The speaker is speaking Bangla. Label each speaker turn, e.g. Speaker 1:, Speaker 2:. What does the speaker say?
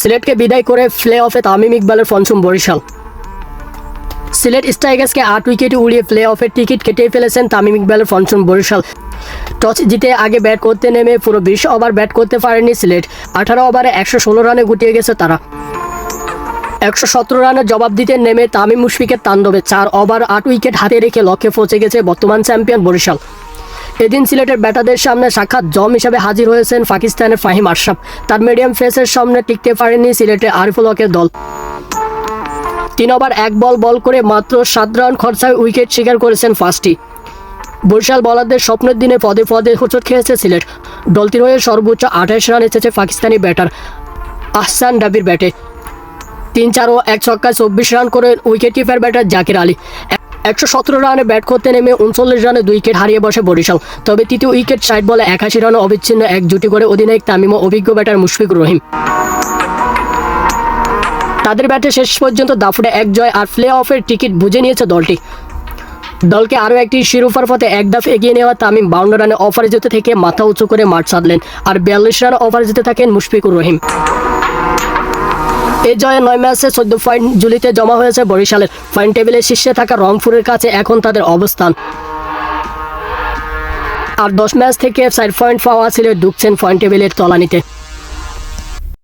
Speaker 1: সিলেটকে বিদায় করে প্লে অফে তামিম ইকবালের পঞ্চম বরিশাল। সিলেট স্ট্রাইকার্সকে আট উইকেটে উড়িয়ে প্লে অফের টিকিট কেটে ফেলেছেন তামিম ইকবালের পঞ্চম বরিশাল। টস জিতে আগে ব্যাট করতে নেমে পুরো বিশ ওভার ব্যাট করতে পারেনি সিলেট। আঠারো ওভারে একশো ষোলো রানে গুটিয়ে গেছে তারা। একশো সতেরো রানের জবাব দিতে নেমে তামিম মুশফিকের তাণ্ডবে চার ওভার, আট উইকেট হাতে রেখে লক্ষ্যে পৌঁছে গেছে বর্তমান চ্যাম্পিয়ন বরিশাল। এদিন সিলেটের ব্যাটারদের সামনে সাক্ষাৎ। জম হিসাবে হাজির হয়েছেন পাকিস্তানের ফাহিম আশরাফ। তার মিডিয়াম ফেসের সামনে টিকতে পারেনি সিলেটের আরিফুল হকের দল। তিন ওভার এক বল বল করে মাত্র সাত রান খরচায় উইকেট শিকার করেছেন ফার্স্টটি বরিশাল বলারদের স্বপ্নের দিনে পদে পদে হোঁচট খেয়েছে সিলেট। দলটির হয়ে সর্বোচ্চ আঠাশ রান এসেছে পাকিস্তানি ব্যাটার আহসান ডাবির ব্যাটে। তিন চার ও এক ছক্কায় চব্বিশ রান করে wicket keeper batter Jaker Ali. একশো সতেরো রানে ব্যাট করতে নেমে উনচল্লিশ রানে দুই উইকেট হারিয়ে বসে বরিশাল। তবে তৃতীয় উইকেট ষাট বলে একাশি রানে অবিচ্ছিন্ন এক জুটি করে অধিনায়ক তামিম ও অভিজ্ঞ ব্যাটার মুশফিকুর রহিম। তাদের ব্যাটে শেষ পর্যন্ত দাফুটে এক জয় আর প্লে অফের টিকিট বুঝে নিয়েছে দলটি। দলকে আরও একটি শিরোপার পথে এক দাফ এগিয়ে নেওয়া তামিম বাউন্ন রানে অফারে যেতে থেকে মাথা উঁচু করে মাঠ সাধলেন। আর বিয়াল্লিশ রানে অফারে যেতে থাকেন মুশফিকুর রহিম। এই জয়ে নয় ম্যাচে চোদ্দ পয়েন্ট জুলিতে জমা হয়েছে বরিশালের। পয়েন্ট টেবিলের শীর্ষে থাকা রংপুরের কাছে এখন তাদের অবস্থান। আর দশ ম্যাচ থেকে চার পয়েন্ট পাওয়া ছিল ঢুকছেন পয়েন্ট টেবিলের তলানিতে।